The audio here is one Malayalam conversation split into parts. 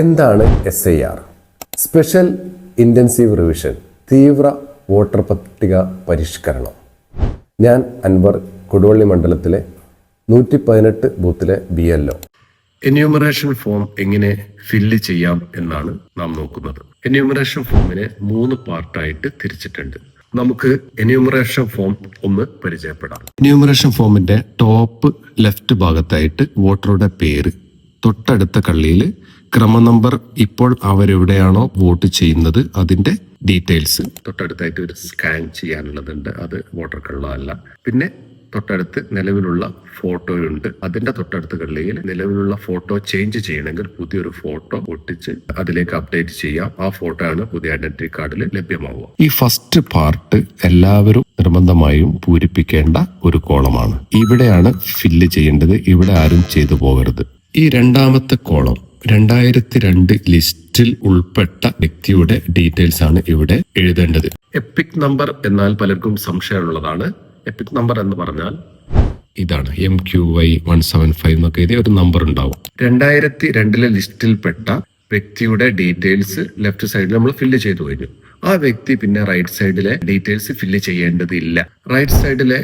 എന്താണ് S I R special intensive revision തീവ്ര വോട്ടർ പട്ടിക പരിഷ്കരണം. ഞാൻ അൻവർ കൊടുവള്ളി മണ്ഡലത്തിലെ നൂറ്റി പതിനെട്ട് ബൂത്തിലെ B L O enumeration form എങ്ങനെ ഫില്ല് ചെയ്യാം എന്നാണ് നാം നോക്കുന്നത്. എന്യൂമറേഷൻ ഫോമിനെ മൂന്ന് പാർട്ടായിട്ട് തിരിച്ചിട്ടുണ്ട്. നമുക്ക് എന്യൂമറേഷൻ ഫോം ഒന്ന് പരിചയപ്പെടാം. എന്യൂമറേഷൻ ഫോമിന്റെ ടോപ്പ് ലെഫ്റ്റ് ഭാഗത്തായിട്ട് വോട്ടറുടെ പേര് തൊട്ടടുത്ത കള്ളിയിൽ ക്രമനമ്പർ ഇപ്പോൾ അവരെവിടെയാണോ വോട്ട് ചെയ്യുന്നത് അതിന്റെ ഡീറ്റെയിൽസ്. തൊട്ടടുത്തായിട്ട് ഒരു സ്കാൻ ചെയ്യാനുള്ളതുണ്ട്. അത് വോട്ടർ കള്ളമല്ല പിന്നെ തൊട്ടടുത്ത് നിലവിലുള്ള ഫോട്ടോയുണ്ട്. അതിന്റെ തൊട്ടടുത്ത കള്ളിയിൽ നിലവിലുള്ള ഫോട്ടോ ചേഞ്ച് ചെയ്യണമെങ്കിൽ പുതിയൊരു ഫോട്ടോ ഒട്ടിച്ച് അതിലേക്ക് അപ്ഡേറ്റ് ചെയ്യാം. ആ ഫോട്ടോ ആണ് പുതിയ ഐഡന്റിറ്റി കാർഡിൽ ലഭ്യമാവുക. ഈ ഫസ്റ്റ് പാർട്ട് എല്ലാവരും നിർബന്ധമായും പൂരിപ്പിക്കേണ്ട ഒരു കോളമാണ്. ഇവിടെയാണ് ഫില്ല് ചെയ്യേണ്ടത്. ഇവിടെ ആരും ചെയ്തു പോകരുത്. ഈ രണ്ടാമത്തെ കോളം രണ്ടായിരത്തി രണ്ട് ലിസ്റ്റിൽ ഉൾപ്പെട്ട വ്യക്തിയുടെ ഡീറ്റെയിൽസ് ആണ് ഇവിടെ എഴുതേണ്ടത്. എപ്പിക് നമ്പർ എന്നാൽ പലർക്കും സംശയമുള്ളതാണ്. എപ്പിക് നമ്പർ എന്ന് പറഞ്ഞാൽ ഇതാണ്. M Q Y one seven five എന്നൊക്കെ എഴുതിയ ഒരു നമ്പർ ഉണ്ടാവും. രണ്ടായിരത്തി രണ്ടിലെ ലിസ്റ്റിൽപ്പെട്ട വ്യക്തിയുടെ ഡീറ്റെയിൽസ് ലെഫ്റ്റ് സൈഡിൽ നമ്മൾ ഫില്ല് ചെയ്തു കഴിഞ്ഞു. ആ വ്യക്തി പിന്നെ റൈറ്റ് സൈഡിലെ ഡീറ്റെയിൽസ് ഫില്ല് ചെയ്യേണ്ടതില്ല. റൈറ്റ് സൈഡിലെ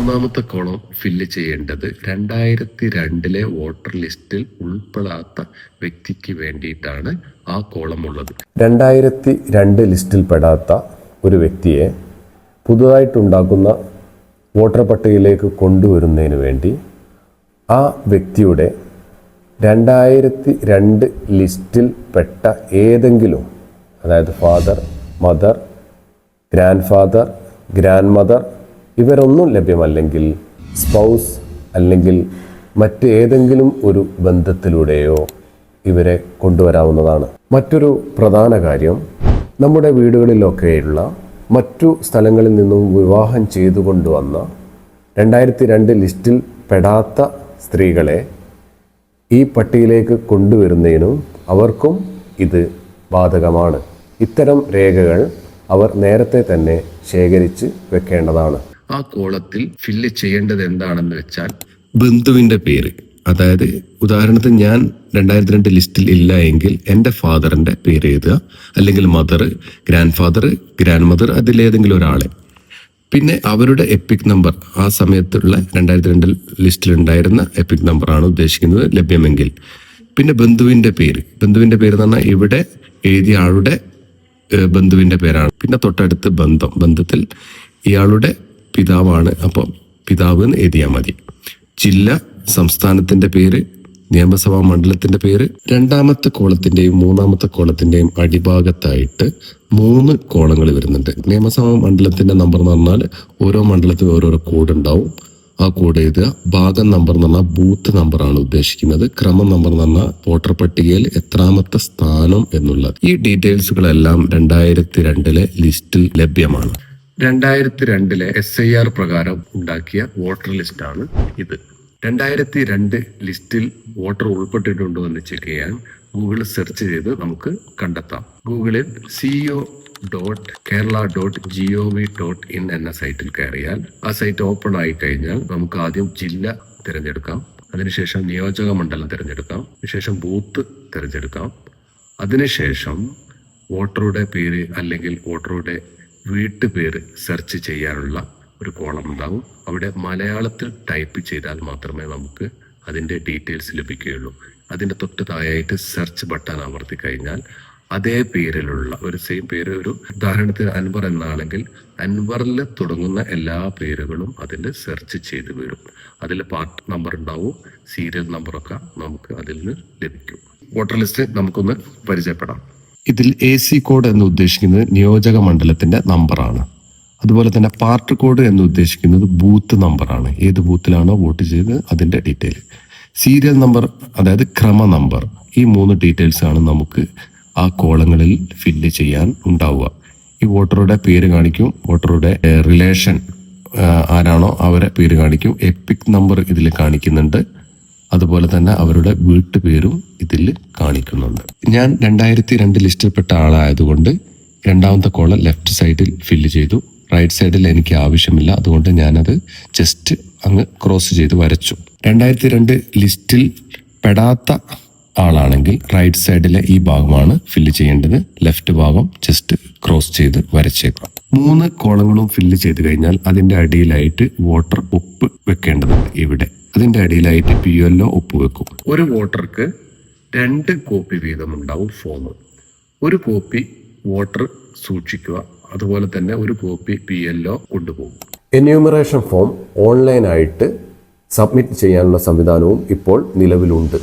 മൂന്നാമത്തെ കോളം ഫില്ല് ചെയ്യേണ്ടത് രണ്ടായിരത്തി രണ്ടിലെ വോട്ടർ ലിസ്റ്റിൽ ഉൾപ്പെടാത്ത വ്യക്തിക്ക് വേണ്ടിയിട്ടാണ് ആ കോളം ഉള്ളത്. രണ്ടായിരത്തി രണ്ട് ലിസ്റ്റിൽ പെടാത്ത ഒരു വ്യക്തിയെ പുതുതായിട്ടുണ്ടാക്കുന്ന വോട്ടർ പട്ടികയിലേക്ക് കൊണ്ടുവരുന്നതിന് വേണ്ടി ആ വ്യക്തിയുടെ രണ്ടായിരത്തി രണ്ട് ലിസ്റ്റിൽ പെട്ട ഏതെങ്കിലും അതായത് father mother grandfather grandmother ഇവരൊന്നും ലഭ്യമല്ലെങ്കിൽ സ്പൗസ് അല്ലെങ്കിൽ മറ്റേതെങ്കിലും ഒരു ബന്ധത്തിലൂടെയോ ഇവരെ കൊണ്ടുവരാവുന്നതാണ്. മറ്റൊരു പ്രധാന കാര്യം നമ്മുടെ വീടുകളിലൊക്കെയുള്ള മറ്റു സ്ഥലങ്ങളിൽ നിന്നും വിവാഹം ചെയ്തു കൊണ്ടുവന്ന രണ്ടായിരത്തി രണ്ട് ലിസ്റ്റിൽ പെടാത്ത സ്ത്രീകളെ ഈ പട്ടികയിലേക്ക് കൊണ്ടുവരുന്നതിനും അവർക്കും ഇത് ബാധകമാണ്. ഇത്തരം രേഖകൾ അവർ നേരത്തെ തന്നെ ശേഖരിച്ച് വെക്കേണ്ടതാണ്. ആ കോളത്തിൽ ഫില്ല് ചെയ്യേണ്ടത് എന്താണെന്ന് വെച്ചാൽ ബന്ധുവിന്റെ പേര്. അതായത് ഉദാഹരണത്തിന് ഞാൻ രണ്ടായിരത്തി രണ്ട് ലിസ്റ്റിൽ ഇല്ല എങ്കിൽ എന്റെ ഫാദറിന്റെ പേര് എഴുതുക. അല്ലെങ്കിൽ mother grandfather grandmother അതിലേതെങ്കിലും ഒരാളെ. പിന്നെ അവരുടെ എപ്പിക് നമ്പർ. ആ സമയത്തുള്ള രണ്ടായിരത്തി രണ്ടിൽ ലിസ്റ്റിൽ ഉണ്ടായിരുന്ന എപ്പിക് നമ്പറാണ് ഉദ്ദേശിക്കുന്നത് ലഭ്യമെങ്കിൽ. പിന്നെ ബന്ധുവിന്റെ പേര്. ബന്ധുവിന്റെ പേര് എന്ന് പറഞ്ഞാൽ ഇവിടെ എഴുതിയ ആളുടെ ബന്ധുവിന്റെ പേരാണ്. പിന്നെ തൊട്ടടുത്ത് ബന്ധം. ബന്ധത്തിൽ ഇയാളുടെ പിതാവാണ്. അപ്പോൾ പിതാവ് എന്ന് എഴുതിയാൽ മതി. ജില്ല സംസ്ഥാനത്തിന്റെ പേര് നിയമസഭാ മണ്ഡലത്തിന്റെ പേര് രണ്ടാമത്തെ കോളത്തിന്റെയും മൂന്നാമത്തെ കോളത്തിന്റെയും അടിഭാഗത്തായിട്ട് മൂന്ന് കോളങ്ങൾ വരുന്നുണ്ട്. നിയമസഭാ മണ്ഡലത്തിന്റെ നമ്പർ എന്ന് പറഞ്ഞാൽ ഓരോ മണ്ഡലത്തിനും ഓരോരോ കോഡ് ഉണ്ടാവും. ആ കോഡ് എഴുതുക. ഭാഗം നമ്പർ എന്ന് പറഞ്ഞാൽ ബൂത്ത് നമ്പറാണ് ഉദ്ദേശിക്കുന്നത്. ക്രമം നമ്പർ എന്ന് പറഞ്ഞാൽ വോട്ടർ പട്ടികയിൽ എത്രാമത്തെ സ്ഥാനം എന്നുള്ളത്. ഈ ഡീറ്റെയിൽസുകളെല്ലാം രണ്ടായിരത്തി രണ്ടിലെ ലിസ്റ്റിൽ ലഭ്യമാണ്. രണ്ടായിരത്തി രണ്ടിലെ എസ് ഐ ആർ പ്രകാരം ഉണ്ടാക്കിയ വോട്ടർ ലിസ്റ്റാണ് ഇത്. രണ്ടായിരത്തി രണ്ട് ലിസ്റ്റിൽ വോട്ടർ ഉൾപ്പെട്ടിട്ടുണ്ടോ എന്ന് ചെക്ക് ചെയ്യാൻ ഗൂഗിളിൽ സെർച്ച് ചെയ്ത് നമുക്ക് കണ്ടെത്താം. ഗൂഗിളിൽ CEO dot Kerala dot G O V dot in എന്ന സൈറ്റിൽ കയറിയാൽ ആ സൈറ്റ് ഓപ്പൺ ആയി കഴിഞ്ഞാൽ നമുക്ക് ആദ്യം ജില്ല തിരഞ്ഞെടുക്കാം. അതിനുശേഷം നിയോജക മണ്ഡലം തിരഞ്ഞെടുക്കാം. അതിനുശേഷം ബൂത്ത് തിരഞ്ഞെടുക്കാം. അതിനുശേഷം വോട്ടറുടെ പേര് അല്ലെങ്കിൽ വോട്ടറുടെ വീട്ടുപേര് സെർച്ച് ചെയ്യാനുള്ള ഒരു കോളം ഉണ്ടാവും. അവിടെ മലയാളത്തിൽ ടൈപ്പ് ചെയ്താൽ മാത്രമേ നമുക്ക് അതിന്റെ ഡീറ്റെയിൽസ് ലഭിക്കുകയുള്ളൂ. അതിന്റെ തൊട്ട് താഴെയായിട്ട് സെർച്ച് ബട്ടൺ അമർത്തി കഴിഞ്ഞാൽ അതേ പേരിലുള്ള ഒരു സെയിം പേര് ഒരു ഉദാഹരണത്തിന് അൻവർ എന്നാണെങ്കിൽ അൻവറിൽ തുടങ്ങുന്ന എല്ലാ പേരുകളും അതിൽ സെർച്ച് ചെയ്ത് വരും അതിൽ പാർട്ട് നമ്പർ ഉണ്ടാവും സീരിയൽ നമ്പറൊക്കെ നമുക്ക് അതിൽ നിന്ന് ലഭിക്കും. വോട്ടർ ലിസ്റ്റ് നമുക്കൊന്ന് പരിചയപ്പെടാം. ഇതിൽ എ സി കോഡ് എന്ന് ഉദ്ദേശിക്കുന്നത് നിയോജക മണ്ഡലത്തിന്റെ നമ്പറാണ്. അതുപോലെ തന്നെ പാർട്ട് കോഡ് എന്ന് ഉദ്ദേശിക്കുന്നത് ബൂത്ത് നമ്പറാണ്. ഏത് ബൂത്തിലാണോ വോട്ട് ചെയ്തത് അതിന്റെ ഡീറ്റെയിൽ സീരിയൽ നമ്പർ അതായത് ക്രമ നമ്പർ ഈ മൂന്ന് ഡീറ്റെയിൽസ് ആണ് നമുക്ക് ആ കോളങ്ങളിൽ ഫില്ല് ചെയ്യാൻ ഉണ്ടാവുക. ഈ വോട്ടറുടെ പേര് കാണിക്കും. വോട്ടറുടെ റിലേഷൻ ആരാണോ അവരെ പേര് കാണിക്കും. എപ്പിക് നമ്പർ ഇതിൽ കാണിക്കുന്നുണ്ട്. അതുപോലെ തന്നെ അവരുടെ വീട്ടുപേരും ഇതിൽ കാണിക്കുന്നുണ്ട്. ഞാൻ രണ്ടായിരത്തി രണ്ട് ലിസ്റ്റിൽപ്പെട്ട ആളായതുകൊണ്ട് രണ്ടാമത്തെ കോളം ലെഫ്റ്റ് സൈഡിൽ ഫില്ല് ചെയ്തു. റൈറ്റ് സൈഡിൽ എനിക്ക് ആവശ്യമില്ല. അതുകൊണ്ട് ഞാനത് ജസ്റ്റ് അങ്ങ് ക്രോസ് ചെയ്ത് വരച്ചു. രണ്ടായിരത്തി രണ്ട് ലിസ്റ്റിൽ പെടാത്ത ആളാണെങ്കിൽ റൈറ്റ് സൈഡിലെ ഈ ഭാഗമാണ് ഫില്ല് ചെയ്യേണ്ടത്. ലെഫ്റ്റ് ഭാഗം ജസ്റ്റ് ക്രോസ് ചെയ്ത് വരച്ചേക്കാം. മൂന്ന് കോളങ്ങളും ഫില്ല് ചെയ്ത് കഴിഞ്ഞാൽ അതിന്റെ അടിയിലായിട്ട് വാട്ടർ ഉപ്പ് വെക്കേണ്ടതുണ്ട് ഇവിടെ. അതിന്റെ അടിയിലായിട്ട് പി എല്ലോ ഉപ്പ് വെക്കും. ഒരു വോട്ടർക്ക് രണ്ട് കോപ്പി വീതം ഉണ്ടാവും ഫോം ഒരു കോപ്പി വോട്ടർ സൂക്ഷിക്കുക അതുപോലെ തന്നെ ഒരു കോപ്പി പി എല്ലോ കൊണ്ടുപോകും. എന്യൂമറേഷൻ ഫോം ഓൺലൈനായിട്ട് സബ്മിറ്റ് ചെയ്യാനുള്ള സംവിധാനവും ഇപ്പോൾ നിലവിലുണ്ട്.